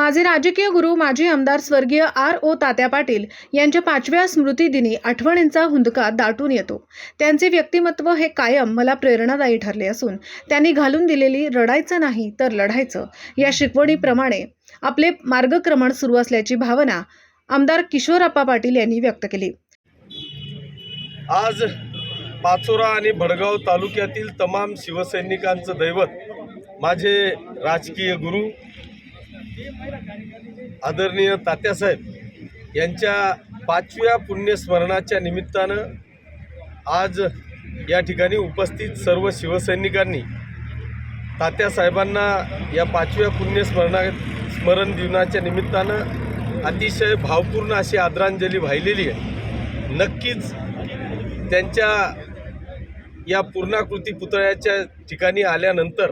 माझे राजकीय गुरु माजी आमदार स्वर्गीय आर ओ तात्या पाटील यांच्या पाचव्या स्मृतिदिनी आठवणींचा हुंदका दाटून येतो. त्यांचे व्यक्तिमत्व हे कायम मला प्रेरणादायी ठरले असून त्यांनी घालून दिलेली रडायचं नाही तर लढायचं या शिकवणीप्रमाणे आपले मार्गक्रमण सुरू असल्याची भावना आमदार किशोरप्पा पाटील यांनी व्यक्त केली. आज पाचोरा आणि भडगाव तालुक्यातील तमाम शिवसैनिकांचं दैवत माझे राजकीय गुरु आदरणीय तात्यासाहेब यांच्या पाचव्या पुण्यस्मरणाच्या निमित्तानं आज या ठिकाणी उपस्थित सर्व शिवसैनिकांनी तात्यासाहेबांना या पाचव्या पुण्यस्मरणा स्मरण दिनाच्या निमित्तानं अतिशय भावपूर्ण अशी आदरांजली वाहिलेली आहे. नक्कीच त्यांच्या या पूर्णाकृती पुतळ्याच्या ठिकाणी आल्यानंतर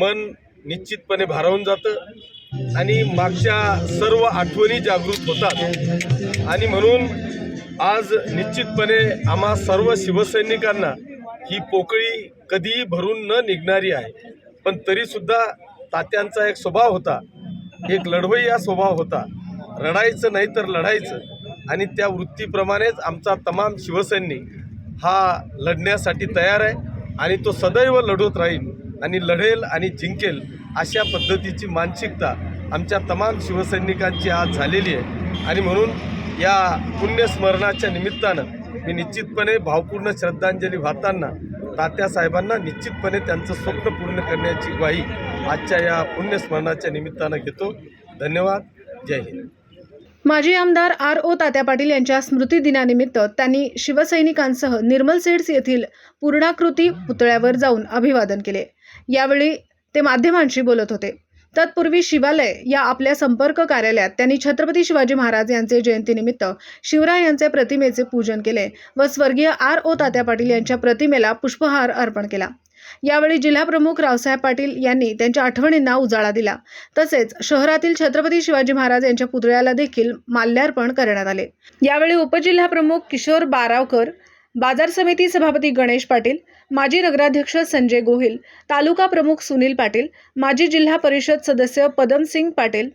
मन निश्चितपणे भारावून जातं. आणि मागच्या सर्व आठवणी जागृत होतात. आणि म्हणून आज निश्चितपणे आम्हा सर्व शिवसैनिकांना ही पोकळी कधीही भरून न निघणारी आहे. पण तरीसुद्धा तात्यांचा एक स्वभाव होता. एक लढवई हा स्वभाव होता. रडायचं नाही तर लढायचं. आणि त्या वृत्तीप्रमाणेच आमचा तमाम शिवसैनिक हा लढण्यासाठी तयार आहे. आणि तो सदैव लढत राहील आणि लढेल आणि जिंकेल अशा पद्धतीची मानसिकता आमच्या तमाम शिवसैनिकांची आज झालेली आहे. आणि म्हणून या पुण्यस्मरणाच्या निमित्तानं मी निश्चितपणे भावपूर्ण श्रद्धांजली वाहताना तात्यासाहेबांना निश्चितपणे त्यांचं स्वप्न पूर्ण करण्याची ग्वाही आजच्या या पुण्यस्मरणाच्या निमित्तानं घेतो. धन्यवाद. जय हिंद. माजी आमदार आर ओ तात्या पाटील यांच्या स्मृतिदिनानिमित्त त्यांनी शिवसैनिकांसह निर्मल सेड्स येथील पूर्णाकृती पुतळ्यावर जाऊन अभिवादन केले. यावेळी ते माध्यमांशी बोलत होते. तत्पूर्वी शिवालय या आपल्या संपर्क कार्यालयात त्यांनी छत्रपती शिवाजी महाराज यांचे जयंतीनिमित्त शिवराय यांचे प्रतिमेचे पूजन केले व स्वर्गीय आर ओ तात्या पाटील यांच्या प्रतिमेला पुष्पहार अर्पण केला. यावेळी जिल्हाप्रमुख रावसाहेब पाटील यांनी त्यांच्या आठवणींना उजाळा दिला. तसेच शहरातील छत्रपती शिवाजी महाराज यांच्या पुतळ्याला देखील माल्यार्पण करण्यात आले. यावेळी उपजिल्हाप्रमुख किशोर बारावकर बाजार समिती सभापती गणेश पाटील माजी नगराध्यक्ष संजय गोहिल तालुका प्रमुख सुनील पाटील माजी जिल्हा परिषद सदस्य पदमसिंग पाटील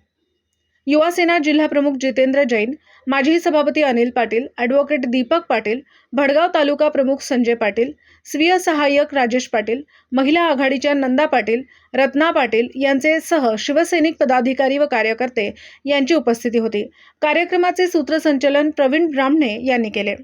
युवासेना जिल्हाप्रमुख जितेंद्र जैन माजी सभापती अनिल पाटील ॲडव्होकेट दीपक पाटील भडगाव तालुका प्रमुख संजय पाटील स्वीय सहाय्यक राजेश पाटील महिला आघाडीच्या नंदा पाटील रत्ना पाटील यांचे सह शिवसैनिक पदाधिकारी व कार्यकर्ते यांची उपस्थिती होती. कार्यक्रमाचे सूत्रसंचलन प्रवीण ब्राह्मणे यांनी केले.